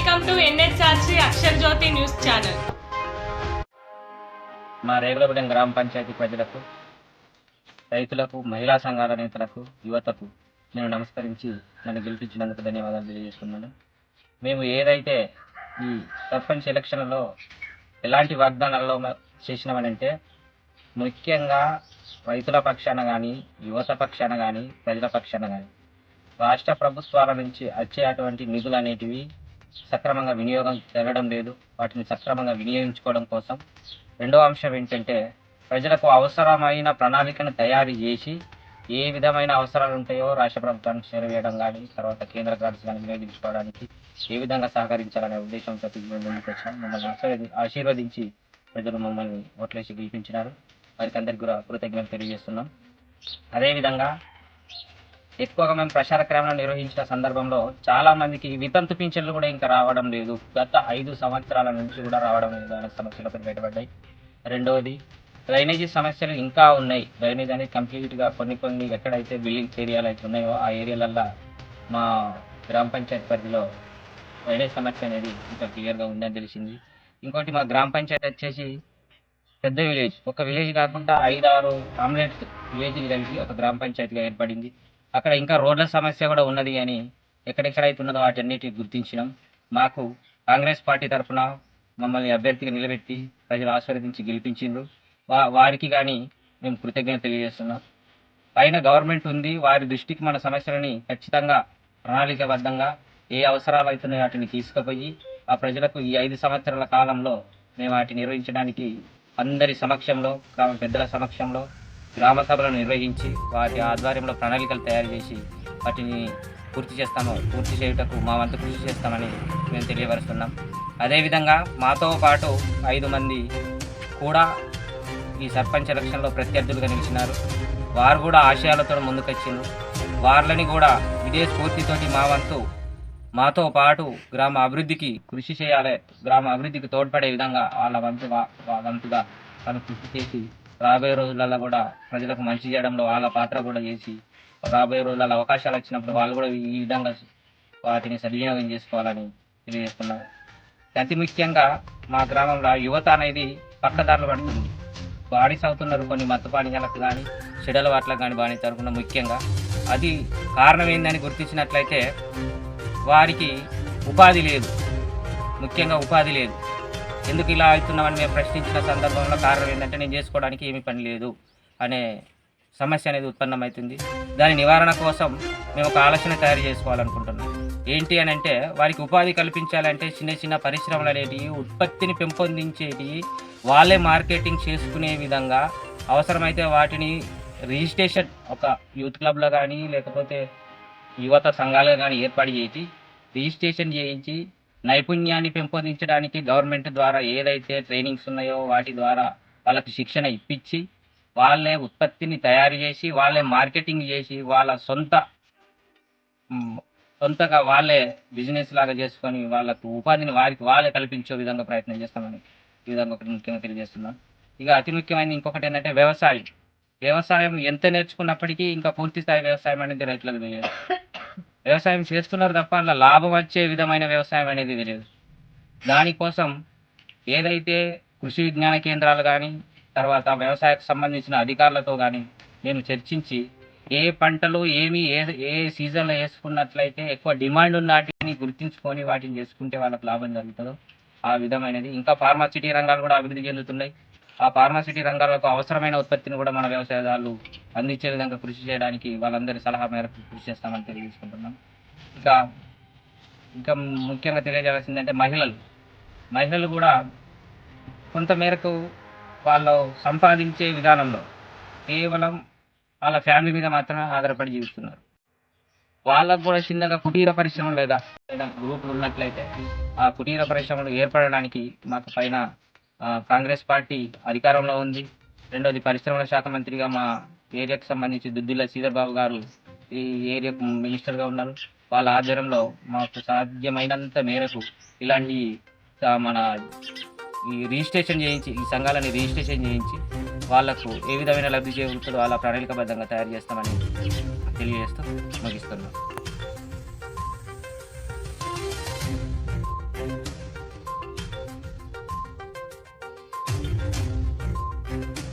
అక్షర జ్యోతి news channel. మా రేగులగూడెం గ్రామ పంచాయతీ ప్రజలకు రైతులకు మహిళా సంఘాల నేతలకు యువతకు నేను నమస్కరించి నన్ను గెలిపించినందుకు ధన్యవాదాలు తెలియజేస్తున్నాను. మేము ఏదైతే ఈ సర్పంచ్ ఎలక్షన్లో ఎలాంటి వాగ్దానాల్లో చేసినామనంటే ముఖ్యంగా రైతుల పక్షాన కానీ యువత పక్షాన కానీ ప్రజల పక్షాన కానీ రాష్ట్ర ప్రభుత్వాల నుంచి వచ్చే అటువంటి నిధులు అనేటివి సక్రమంగా వినియోగం జరగడం లేదు. వాటిని సక్రమంగా వినియోగించుకోవడం కోసం రెండో అంశం ఏంటంటే ప్రజలకు అవసరమైన ప్రణాళికను తయారు చేసి ఏ విధమైన అవసరాలు ఉంటాయో రాష్ట్ర ప్రభుత్వానికి చేరవేయడం కానీ తర్వాత కేంద్ర గ్రాంట్స్ కానీ వినియోగించుకోవడానికి ఏ విధంగా సహకరించాలనే ఉద్దేశంతో మేము ముందుకు మమ్మల్ని ఆశీర్వదించి ప్రజలు మమ్మల్ని ఓట్లేసి గెలిపించినారు. వారికి అందరికీ కూడా కృతజ్ఞతలు తెలియజేస్తున్నాం. అదేవిధంగా ఎక్కువగా మేము ప్రచార క్రమం నిర్వహించిన సందర్భంలో చాలా మందికి వితంతు పింఛన్లు కూడా ఇంకా రావడం లేదు. గత ఐదు సంవత్సరాల నుంచి కూడా రావడం లేదు. అనే సమస్యలు బయటపడ్డాయి రెండవది డ్రైనేజీ సమస్యలు ఇంకా ఉన్నాయి. డ్రైనేజ్ అనేది కంప్లీట్గా కొన్ని కొన్ని ఎక్కడైతే బిల్డింగ్స్ ఏరియాలు అయితే ఉన్నాయో ఆ ఏరియాలల్లో మా గ్రామ పంచాయతీ పరిధిలో డ్రైనేజ్ సమస్య అనేది ఇంకా క్లియర్గా ఉందని తెలిసింది. ఇంకోటి మా గ్రామ పంచాయతీ వచ్చేసి పెద్ద విలేజ్ ఒక విలేజ్ కాకుండా ఐదారు ఆమ్లెట్ విలేజ్ కలిపి ఒక గ్రామ పంచాయతీగా ఏర్పడింది. అక్కడ ఇంకా రోడ్ల సమస్య కూడా ఉన్నది అని ఎక్కడెక్కడైతే ఉన్నదో వాటన్నిటి గుర్తించడం మాకు కాంగ్రెస్ పార్టీ తరఫున మమ్మల్ని అభ్యర్థిగా నిలబెట్టి ప్రజలు ఆశీర్వదించి గెలిపించిండ్రు. వా వారికి కానీ మేము కృతజ్ఞత తెలియజేస్తున్నాం. పైన గవర్నమెంట్ ఉంది వారి దృష్టికి మన సమస్యలని ఖచ్చితంగా ప్రణాళికబద్ధంగా ఏ అవసరాలు అవుతున్నాయో వాటిని తీసుకుపోయి ఆ ప్రజలకు ఈ ఐదు సంవత్సరాల కాలంలో మేము వాటిని నిర్వహించడానికి అందరి సమక్షంలో గ్రామ పెద్దల సమక్షంలో గ్రామ సభలను నిర్వహించి వాటి ఆధ్వర్యంలో ప్రణాళికలు తయారు చేసి వాటిని పూర్తి చేస్తాము పూర్తి చేయుటకు మా వంతు కృషి చేస్తామని మేము తెలియపరుస్తున్నాం. అదేవిధంగా మాతో పాటు ఐదు మంది కూడా ఈ సర్పంచ్ ఎలక్షన్లో ప్రత్యర్థులుగా నిలిచినారు. వారు కూడా ఆశయాలతో ముందుకొచ్చిండ్రు వాళ్ళని కూడా ఇదే స్ఫూర్తితోటి మా వంతు మాతో పాటు గ్రామ అభివృద్ధికి కృషి చేయాలి గ్రామ అభివృద్ధికి తోడ్పడే విధంగా వాళ్ళ వంతు వంతుగా వాళ్ళు కృషి చేసి రాబోయే రోజులలో కూడా ప్రజలకు మంచి చేయడంలో వాళ్ళ పాత్ర కూడా చేసి రాబోయే రోజులలో అవకాశాలు వచ్చినప్పుడు వాళ్ళు కూడా ఈ విధంగా వాటిని సద్వినియోగం చేసుకోవాలని తెలియజేస్తున్నారు. అతి ముఖ్యంగా మా గ్రామంలో యువత అనేది పక్కదారులు పడుతుంది. బానిస అవుతున్నారు కొన్ని మత్తు పానీయాలకు కానీ చెడల వాట్లకు కానీ బానిస తరపున ముఖ్యంగా. అది కారణం ఏందని గుర్తించినట్లయితే వారికి ఉపాధి లేదు. ముఖ్యంగా ఉపాధి లేదు. ఎందుకు ఇలా అవుతున్నామని మేము ప్రశ్నించిన సందర్భంలో కారణం ఏంటంటే నేను చేసుకోవడానికి ఏమీ పని లేదు అనే సమస్య అనేది ఉత్పన్నమవుతుంది. దాని నివారణ కోసం మేము ఒక ఆలోచన తయారు చేసుకోవాలనుకుంటున్నాం. ఏంటి అని అంటే వారికి ఉపాధి కల్పించాలంటే చిన్న చిన్న పరిశ్రమలు అనేటివి ఉత్పత్తిని పెంపొందించేటివి వాళ్ళే మార్కెటింగ్ చేసుకునే విధంగా అవసరమైతే వాటిని రిజిస్ట్రేషన్ ఒక యూత్ క్లబ్లో కానీ లేకపోతే యువత సంఘాలు కానీ ఏర్పాటు చేసి రిజిస్ట్రేషన్ చేయించి నైపుణ్యాన్ని పెంపొందించడానికి గవర్నమెంట్ ద్వారా ఏదైతే ట్రైనింగ్స్ ఉన్నాయో వాటి ద్వారా వాళ్ళకి శిక్షణ ఇప్పించి వాళ్ళే ఉత్పత్తిని తయారు చేసి వాళ్ళే మార్కెటింగ్ చేసి వాళ్ళ సొంత సొంతగా వాళ్ళే బిజినెస్ లాగా చేసుకొని వాళ్ళకు ఉపాధిని వారికి వాళ్ళే కల్పించే విధంగా ప్రయత్నం చేస్తామని ఈ విధంగా ఒకటి ముఖ్యంగా తెలియజేస్తున్నాం ఇక అతి ముఖ్యమైనది ఇంకొకటి ఏంటంటే వ్యవసాయం. వ్యవసాయం ఎంత నేర్చుకున్నప్పటికీ ఇంకా పూర్తి స్థాయి వ్యవసాయం అనేది రైతులకు తెలియదు. వ్యవసాయం చేస్తున్నారు తప్ప అలా లాభం వచ్చే విధమైన వ్యవసాయం అనేది లేదు దానికోసం ఏదైతే కృషి విజ్ఞాన కేంద్రాలు కానీ తర్వాత వ్యవసాయకు సంబంధించిన అధికారులతో కానీ నేను చర్చించి ఏ పంటలు ఏమి ఏ ఏ సీజన్లో వేసుకున్నట్లయితే ఎక్కువ డిమాండ్ ఉన్న వాటిని గుర్తించుకొని వాటిని చేసుకుంటే వాళ్ళకి లాభం జరుగుతుందో ఆ విధమైనది. ఇంకా ఫార్మాసిటీ రంగాలు కూడా అభివృద్ధి చెందుతున్నాయి. ఆ ఫార్మాసిటీ రంగాలకు అవసరమైన ఉత్పత్తిని కూడా మన వ్యవసాయదారులు అందించే విధంగా కృషి చేయడానికి వాళ్ళందరి సలహా మేరకు కృషి చేస్తామని తెలియజేసుకుంటున్నాం. ఇంకా ఇంకా ముఖ్యంగా తెలియజేయాల్సిందంటే మహిళలు. మహిళలు కూడా కొంత మేరకు వాళ్ళు సంపాదించే విధానంలో కేవలం వాళ్ళ ఫ్యామిలీ మీద మాత్రమే ఆధారపడి జీవిస్తున్నారు. వాళ్ళకు కూడా చిన్నగా కుటీర పరిశ్రమ లేదా లేదా గ్రూపులు ఉన్నట్లయితే ఆ కుటీర పరిశ్రమలు ఏర్పడడానికి మాకు పైన కాంగ్రెస్ పార్టీ అధికారంలో ఉంది. రెండోది పరిశ్రమల శాఖ మంత్రిగా మా ఏరియాకు సంబంధించి దుద్దిల్ల శ్రీధర్ గారు ఈ ఏరియాకు మినిస్టర్గా ఉన్నారు. వాళ్ళ ఆధ్వర్యంలో మాకు సాధ్యమైనంత మేరకు ఇలాంటి మన ఈ రిజిస్ట్రేషన్ చేయించి ఈ సంఘాలని రిజిస్ట్రేషన్ చేయించి వాళ్ళకు ఏ విధమైన లబ్ధి చేకూరుతుందో వాళ్ళ ప్రణాళికబద్ధంగా తయారు చేస్తామని తెలియజేస్తూ ముగిస్తున్నాం.